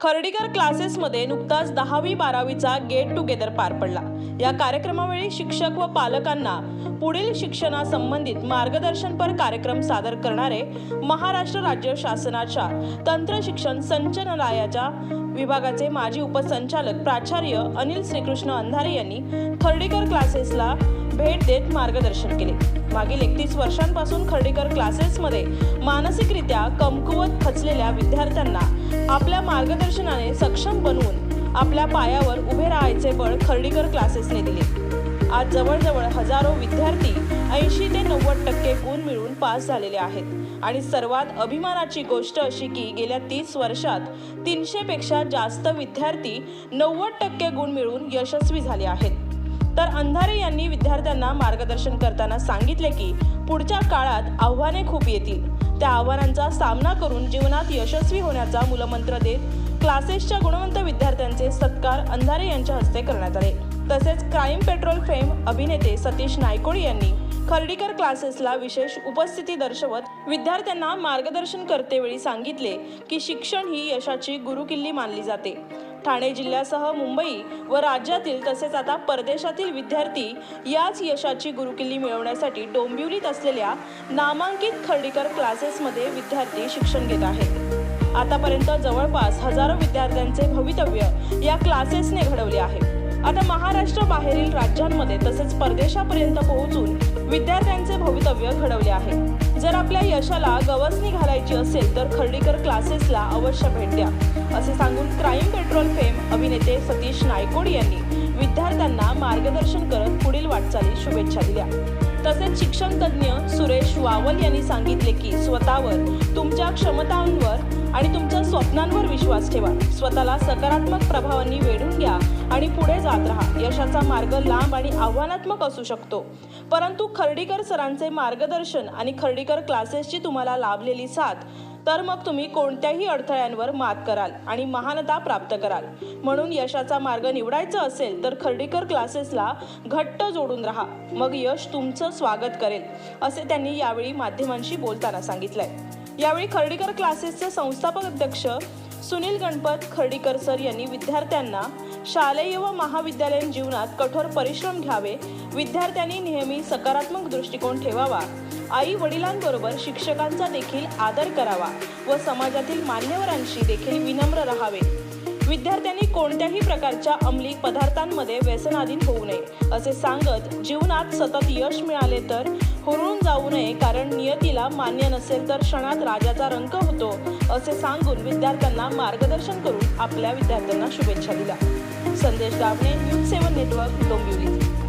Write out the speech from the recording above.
खर्डीकर क्लासेसमध्ये नुकताच दहावी बारावीचा गेट टुगेदर पार पडला. या कार्यक्रमावेळी शिक्षक व पालकांना पुढील शिक्षणासंबंधित मार्गदर्शनपर कार्यक्रम सादर करणारे महाराष्ट्र राज्य शासनाच्या तंत्र शिक्षण संचालनालयाच्या विभागाचे माजी उपसंचालक प्राचार्य अनिल श्रीकृष्ण अंधारे यांनी खर्डीकर क्लासेसला भेट देत मार्गदर्शन केले. मागील एकतीस वर्षांपासून खर्डीकर क्लासेसमध्ये मानसिकरित्या कमकुवत खचलेल्या विद्यार्थ्यांना आपल्या मार्गदर्शनाने सक्षम बनवून आपल्या पायावर उभे राहायचे बळ खर्डीकर क्लासेसने दिले. आज जवळजवळ हजारो विद्यार्थी ऐंशी ते नव्वद टक्के गुण मिळून पास झालेले आहेत. आणि सर्वात अभिमानाची गोष्ट अशी की गेल्या तीस वर्षात तीनशेपेक्षा जास्त विद्यार्थी नव्वद टक्के गुण मिळवून यशस्वी झाले आहेत. तर अंधारे यांनी विद्यार्थ्यांना मार्गदर्शन करताना सांगितले की पुढच्या काळात आव्हाने खूप येतील. त्या आव्हानांचा सामना करून जीवनात यशस्वी होण्याचा मूलमंत्र देत क्लासेसच्या गुणवंत विद्यार्थ्यांचे सत्कार अंधारे यांच्या हस्ते करण्यात आले. तसेच क्राईम पेट्रोल फेम अभिनेते सतीश नायकोडी यांनी खर्डीकर क्लासेसला विशेष उपस्थिती दर्शवत विद्यार्थ्यांना मार्गदर्शन करतेवेळी सांगितले की शिक्षण ही यशाची गुरुकिल्ली मानली जाते. ठाणे जिल्ह्यासह मुंबई व राज्यातील तसेच आता परदेशातील विद्यार्थी याच यशाची गुरुकिल्ली मिळवण्यासाठी डोंबिवलीत असलेल्या नामांकित खर्डीकर क्लासेसमध्ये विद्यार्थी शिक्षण घेत आहेत. आतापर्यंत जवळपास हजारो विद्यार्थ्यांचे भवितव्य या क्लासेसने घडवले आहे. आता महाराष्ट्र बाहेरील राज्यांमध्ये तसेच परदेशापर्यंत पोहोचून विद्यार्थ्यांचे भवितव्य घडवले आहे. जर आपल्या यशाला गवसणी घालायची असेल तर खर्डीकर क्लासेसला अवश्य भेट द्या. असे सांगून क्राईम पेट्रोल फेम अभिनेते सतीश नायकोड यांनी विद्यार्थ्यांना मार्गदर्शन करत पुढील वाटचाली शुभेच्छा दिल्या. तसेच शिक्षण तज्ज्ञ सुरेश वावल यांनी सांगितले की स्वतःवर तुमच्या क्षमतांवर आणि तुमच्या स्वप्नांवर विश्वास ठेवा. स्वतःला सकारात्मक प्रभावांनी वेढून घ्या आणि पुढे जात राहा. यशाचा मार्ग लांब आणि आव्हानात्मक असू शकतो. परंतु खर्डीकर सरांचे मार्गदर्शन आणि खर्डीकर क्लासेसची तुम्हाला लाभलेली साथ तर मग तुम्ही कोणत्याही अडथळ्यांवर मात कराल आणि महानता प्राप्त कराल. म्हणून यशाचा मार्ग निवडायचा असेल तर खर्डीकर क्लासेसला घट्ट जोडून राहा. मग यश तुमचं स्वागत करेल असे त्यांनी यावेळी माध्यमांशी बोलताना सांगितलंय. यावेळी खर्डीकर क्लासेसचे संस्थापक अध्यक्ष सुनील गणपत खर्डीकर सर यांनी विद्यार्थ्यांना शालेय व महाविद्यालयीन जीवनात कठोर परिश्रम घ्यावे. विद्यार्थ्यांनी नेहमी सकारात्मक दृष्टिकोन ठेवावा. आई वडिलांबरोबर शिक्षकांचा देखील आदर करावा व समाजातील मान्यवरांशी देखील विनम्र राहावे. विद्यार्थ्यांनी कोणत्याही प्रकारच्या अंमली पदार्थांमध्ये व्यसनाधीन होऊ नये असे सांगत जीवनात सतत यश मिळाले तर हुरळून जाऊ नये कारण नियतीला मान्य नसेल तर क्षणात राजाचा रंक होतो असे सांगून विद्यार्थ्यांना मार्गदर्शन करून आपल्या विद्यार्थ्यांना शुभेच्छा दिल्या. Sandesh Dabhane news seven network Dombivli